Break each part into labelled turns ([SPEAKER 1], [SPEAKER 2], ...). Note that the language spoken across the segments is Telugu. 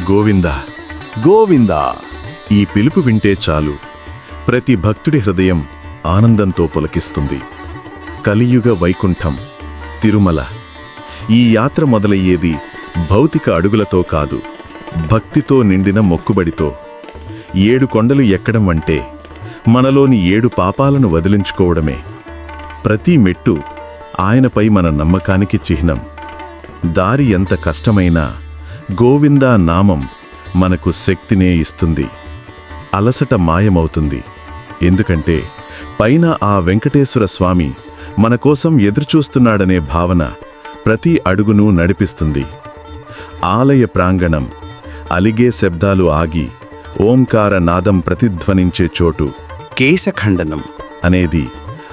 [SPEAKER 1] గోవిందా.
[SPEAKER 2] గోవిందా.
[SPEAKER 1] ఈ పిలుపు వింటే చాలు. ప్రతి భక్తుడి హృదయం ఆనందంతో పులకిస్తుంది. కలియుగ వైకుంఠం తిరుమల. ఈ యాత్ర మొదలయ్యేది భౌతిక అడుగులతో కాదు భక్తితో నిండిన మొక్కుబడితో. ఏడు కొండలు ఎక్కడం అంటే మనలోని ఏడు పాపాలను వదిలించుకోవడమే. ప్రతి మెట్టు ఆయనపై మన నమ్మకానికి చిహ్నం. దారి ఎంత కష్టమైనా గోవిందా నామం మనకు శక్తినే ఇస్తుంది. అలసట మాయమవుతుంది. ఎందుకంటే పైన ఆ వెంకటేశ్వర స్వామి మన కోసం ఎదురుచూస్తున్నాడనే భావన ప్రతి అడుగును నడిపిస్తుంది. ఆలయ ప్రాంగణం అలిగే శబ్దాలు ఆగి ఓంకార నాదం ప్రతిధ్వనించే చోటు
[SPEAKER 2] కేశఖండనం
[SPEAKER 1] అనేది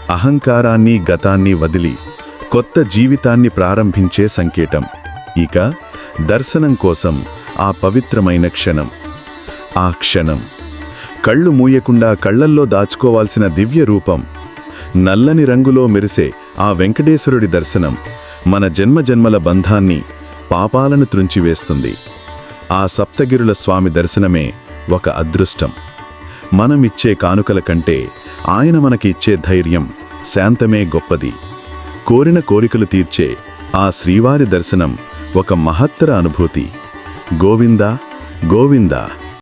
[SPEAKER 1] అహంకారాన్ని గతాన్ని వదిలి కొత్త జీవితాన్ని ప్రారంభించే సంకేతం. ఇక దర్శనం కోసం ఆ పవిత్రమైన క్షణం. ఆ క్షణం. కళ్ళు మూయకుండా కళ్ళల్లో దాచుకోవాల్సిన దివ్య రూపం. నల్లని రంగులో మెరిసే ఆ వెంకటేశ్వరుడి దర్శనం మన జన్మజన్మల బంధాన్ని పాపాలను త్రుంచివేస్తుంది. ఆ సప్తగిరుల స్వామి దర్శనమే ఒక అదృష్టం. మనమిచ్చే కానుకల కంటే ఆయన మనకి ఇచ్చే ధైర్యం శాంతమే గొప్పది. కోరిన కోరికలు తీర్చే ఆ శ్రీవారి దర్శనం ఒక మహత్తర అనుభూతి. గోవిందా గోవిందా.